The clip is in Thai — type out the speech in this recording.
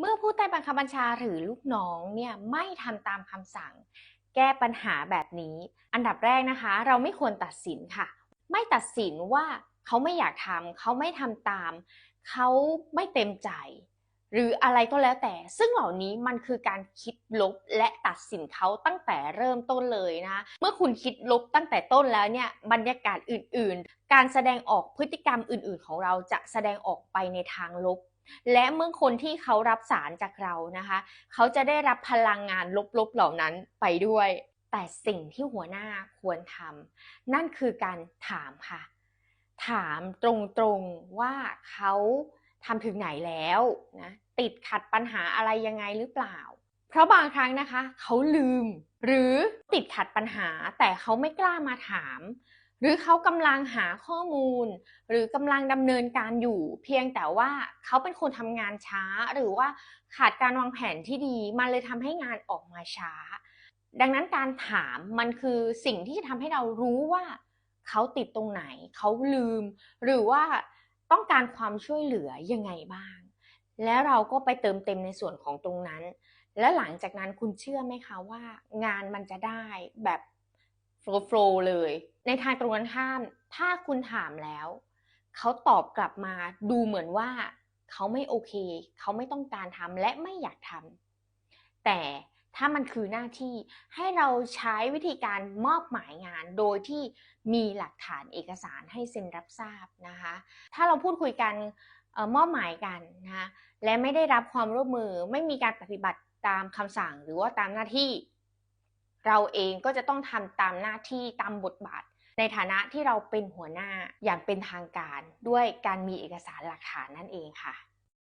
เมื่อผู้ใต้บังคับบัญชาหรือลูกน้องเนี่ยไม่ทำตามคำสั่ง แก้ปัญหาแบบนี้ อันดับแรกนะคะ เราไม่ควรตัดสินค่ะ ไม่ตัดสินว่าเขาไม่อยากทำเขาไม่ทำตาม เขาไม่เต็มใจ หรืออะไรก็แล้วแต่ ซึ่งเหล่านี้มันคือการคิดลบและตัดสินเขาตั้งแต่เริ่มต้นเลยนะเมื่อคุณคิดลบตั้งแต่ต้นแล้วเนี่ยบรรยากาศอื่นๆ การแสดงออกพฤติกรรมอื่น ๆ ของเราจะแสดงออกไปในทางลบ และเมื่อคนที่เขารับสารจากเรานะคะ เขาจะได้รับพลังงานลบๆเหล่านั้นไปด้วย แต่สิ่งที่หัวหน้าควรทำนั่นคือการถามค่ะ ถามตรงๆว่าเขาทำถึงไหนแล้วนะติดขัดปัญหาอะไรยังไงหรือเปล่า เพราะบางครั้งนะคะ เขาลืม หรือติดขัดปัญหาแต่เขาไม่กล้ามาถาม หรือเขากำลังหาข้อมูล หรือกำลังดำเนินการอยู่ เพียงแต่ว่าเขาเป็นคนทำงานช้า หรือว่าขาดการวางแผนที่ดี มันเลยทำให้งานออกมาช้า ดังนั้นการถามมันคือสิ่งที่จะทำให้เรารู้ว่าเขาติดตรงไหน เขาลืม หรือว่าต้องการความช่วยเหลือยังไงบ้าง แล้วเราก็ไปเติมเต็มในส่วนของตรงนั้น และหลังจากนั้นคุณเชื่อไหมคะว่า งานมันจะได้แบบโฟล์โฟล์เลย ในทางตรงกันข้าม ถ้าคุณถามแล้ว เขาตอบกลับมาดูเหมือนว่า เขาไม่โอเค เขาไม่ต้องการทำและไม่อยากทำแต่ถ้ามันคือหน้าที่ให้เราใช้วิธีการมอบหมายงานโดยที่มีหลักฐานเอกสารให้เซ็นรับทราบนะคะ ถ้าเราพูดคุยกันออมอบหมายกันนะคะและไม่ได้รับความร่วมมือไม่มีการปฏิบัติตามคำสั่งหรือว่าตามหน้าที่ เราเองก็จะต้องทำตามหน้าที่ตามบทบาท ในฐานะที่เราเป็นหัวหน้าอย่างเป็นทางการด้วยการมีเอกสารหลักฐานนั่นเองค่ะ